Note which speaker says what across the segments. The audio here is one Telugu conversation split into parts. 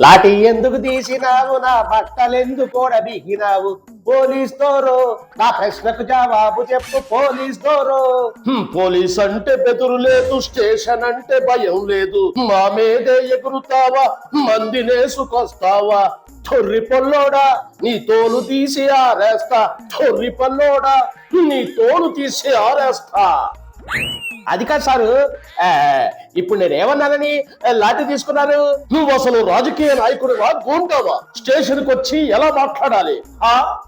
Speaker 1: లాఠీ ఎందుకు తీసినావు? నా బట్టలెందుకు బిగినావు పోలీస్ దోరో నా ప్రశ్నకు జవాబు చెప్పు పోలీస్ దోరో
Speaker 2: పోలీస్ అంటే బెదురు లేదు స్టేషన్ అంటే భయం లేదు. మా మీదే ఎగురుతావా? మందినేసుకొస్తావా తొర్రి పొల్లోడా నీ తోలు తీసి ఆరేస్తా. తొర్రి పొల్లోడా నీ తోలు తీసి ఆరేస్తా.
Speaker 1: అది కాదు సారు. ఇప్పుడు నేను ఏమన్నానని? లాఠీ తీసుకున్నాను.
Speaker 2: నువ్వు అసలు రాజకీయ నాయకుడుగా గూండావా? స్టేషన్కి వచ్చి ఎలా మాట్లాడాలి? ఆ?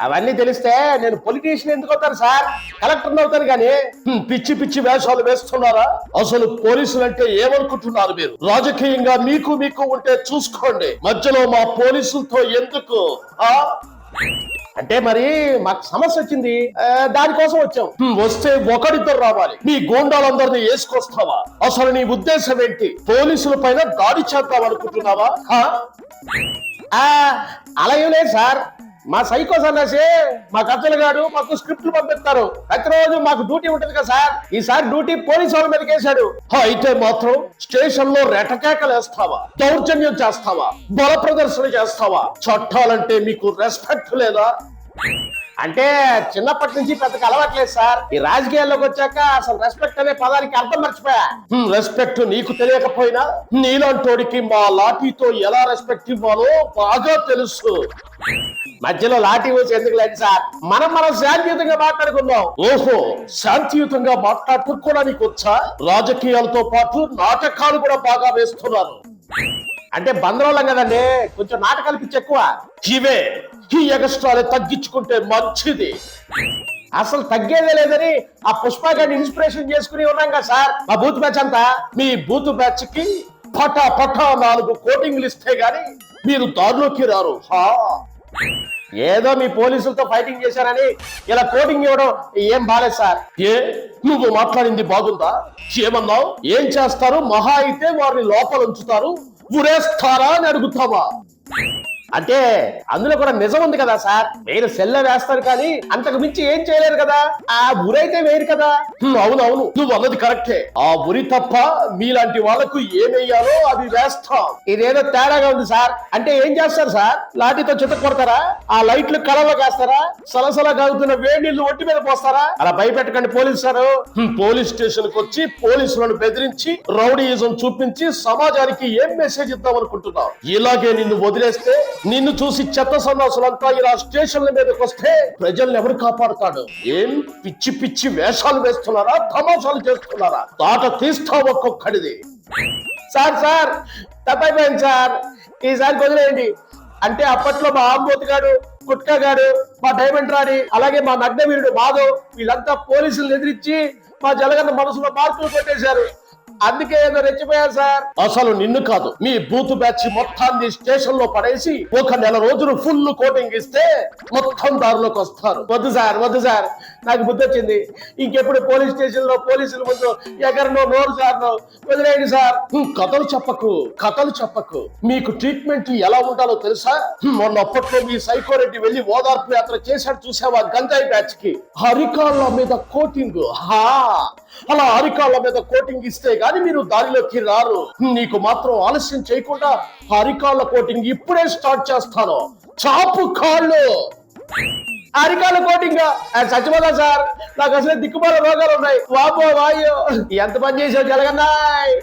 Speaker 1: అవన్నీ తెలిస్తే నేను పొలిటీషియన్ ఎందుకు అవుతాను సార్? కలెక్టర్ అవుతాను కానీ
Speaker 2: పిచ్చి పిచ్చి వేషాలు వేస్తున్నారా? అసలు పోలీసులు అంటే ఏమనుకుంటున్నారు మీరు? రాజకీయంగా మీకు మీకు ఉంటే చూసుకోండి. మధ్యలో మా పోలీసులతో ఎందుకు? ఆ?
Speaker 1: అంటే మరి మాకు సమస్య వచ్చింది. దానికోసం వచ్చాం.
Speaker 2: వస్తే ఒకరిద్దరు రావాలి. నీ గోండాలందరినీ వేసుకొస్తావా? అసలు నీ ఉద్దేశం ఏంటి? పోలీసుల పైన దాడి చేద్దాం అనుకుంటున్నావా? ఆ?
Speaker 1: అలా ఏం లేదు సార్. మా సైకో సన్నాసి మా కత్తెలు గారు మాకు స్క్రిప్ట్లు పంపిస్తారు. ప్రతిరోజు మాకు డ్యూటీ ఉంటుంది కదా సార్? ఈసారి డ్యూటీ పోలీసు వాళ్ళ మీదకి వేశాడు.
Speaker 2: అయితే మాత్రం స్టేషన్లో రెటకేకలు వేస్తావా? దౌర్జన్యం చేస్తావా? బల ప్రదర్శన చేస్తావా? చట్టాలంటే మీకు రెస్పెక్ట్ లేదా?
Speaker 1: అంటే చిన్నప్పటి నుంచి పెద్దగా అలవాట్లేదు సార్. ఈ రాజకీయాల్లోకి వచ్చాక అసలు రెస్పెక్ట్ అనే పదానికి అర్థం మర్చిపోయా.
Speaker 2: రెస్పెక్ట్ నీకు తెలియకపోయినా నీలాంటోడికి మా లాఠీతో ఎలా రెస్పెక్ట్ ఇవ్వాలో బాగా తెలుసు.
Speaker 1: మధ్యలో లాఠీ వచ్చి ఎందుకు లేదు సార్? మనం మనం శాంతియుతంగా మాట్లాడుకుందాం.
Speaker 2: ఓహో శాంతియుతంగా మాట్లాడుకోవడానికి వచ్చా? రాజకీయాలతో పాటు నాటకాలు కూడా బాగా వేస్తున్నారు.
Speaker 1: అంటే బందరోళ్ళం కదండి కొంచెం నాటకాలు పిచ్చి ఎక్కువ
Speaker 2: ఇవే ఈ ఎగస్ట్రాలు తగ్గించుకుంటే మంచిది.
Speaker 1: అసలు తగ్గేదే లేదని ఆ పుష్ప గారిని ఇన్స్పిరేషన్ చేసుకుని ఉన్నాం కదా సార్. మా బూత్ బ్యాచ్ అంతా
Speaker 2: మీ బూత్ బ్యాచ్కి పటా పటా నాలుగు కోటింగ్లు ఇస్తే గాని మీరు దారిలోకి రారు.
Speaker 1: ఏదో మీ పోలీసులతో ఫైటింగ్ చేశారని ఇలా కోటింగ్ ఇవ్వడం ఏం బాలేదు సార్.
Speaker 2: ఏ? నువ్వు మాట్లాడింది బాగుందా? ఏమన్నావు? ఏం చేస్తారు? మహా అయితే వారిని లోపల ఉంచుతారు. ఉరేస్తారా అని అడుగుతావా?
Speaker 1: అంటే అందులో కూడా నిజం ఉంది కదా సార్. మీరు సెల్ల వేస్తారు కానీ అంతకు మించి ఏం చేయలేరు కదా. ఆ ఊరైతే వేయరు కదా.
Speaker 2: అవును అవునవును నువ్వు అన్నది కరెక్టే. ఆ ఉరి తప్ప మీలాంటి వాళ్ళకు ఏమేయాలో అది వేస్తాం.
Speaker 1: ఇదేదో తేడాగా ఉంది సార్. అంటే ఏం చేస్తారు సార్? లాఠీతో చుట్ట కొడతారా? ఆ లైట్లు కళలో కాస్తారా? సలసల కాగుతున్న వేడి నీళ్ళు ఒట్టి మీద పోస్తారా? అలా భయపెట్టకండి పోలీసు సారు.
Speaker 2: పోలీస్ స్టేషన్కు వచ్చి పోలీసులను బెదిరించి రౌడీయిజం చూపించి సమాజానికి ఏం మెసేజ్ ఇద్దాం అనుకుంటున్నావు? ఇలాగే నిన్ను వదిలేస్తే నిన్ను చూసి చెత్త సన్నాసులంతా ఇలా స్టేషన్ల మీదకి వస్తే ప్రజల్ని ఎవరు కాపాడుతాడు? ఏం? పిచ్చి పిచ్చి వేషాలు వేస్తున్నారా? తమాషాలు చేస్తున్నారా? తాట తీస్తా ఒక్కొక్కడిది.
Speaker 1: సార్ సార్ తప్పైపోయింది సార్. ఈసారి వదిలేయండి అంటే అప్పట్లో మా ఆంబోత్ గారు గుట్కా గారు మా డైమండ్ రాణి అలాగే మా నగ్నవీరుడు మాధవ్ వీళ్ళంతా పోలీసులు ఎదిరించి మా జలగన్న మనసులో మార్పులు కొట్టేశారు. అందుకే ఏదో రెచ్చిపోయారు సార్.
Speaker 2: అసలు నిన్ను కాదు మీ బూత్ బ్యాచ్ మొత్తాన్ని స్టేషన్లో పడేసి ఒక నెల రోజులు ఫుల్ కోటింగ్ ఇస్తే మొత్తం దారిలోకి వస్తారు.
Speaker 1: వద్దు సార్ వద్దు సార్. నాకు బుద్ధి వచ్చింది. ఇంకెప్పుడు పోలీస్ స్టేషన్లో పోలీసుల ముందు ఎక్కడనో నోరు సార్నో వదిలేయండి సార్.
Speaker 2: కథలు చెప్పకు కథలు చెప్పకు. మీకు ట్రీట్మెంట్ ఎలా ఉండాలో తెలుసా? మొన్న అప్పట్లో మీ సైకోరెడ్డి వెళ్ళి ఓదార్పు యాత్ర చేశాడు చూసావా గంజాయి బ్యాచ్కి అరికాళ్ళ మీద కోటింగ్ హా! అలా అరికాళ్ళ మీద కోటింగ్ ఇస్తే కానీ మీరు దారిలోకి రారు. నీకు మాత్రం ఆలస్యం చేయకుండా అరికాళ్ళ కోటింగ్ ఇప్పుడే స్టార్ట్ చేస్తాను. చాపు కాళ్ళు.
Speaker 1: అరికాల కోటింగ్ చచ్చిపోతా సార్ నాకు అసలు దిక్కుమాల రోగాలు ఉన్నాయి. వాపో వాయో. ఎంత పని చేసావు జరగన్నాయ్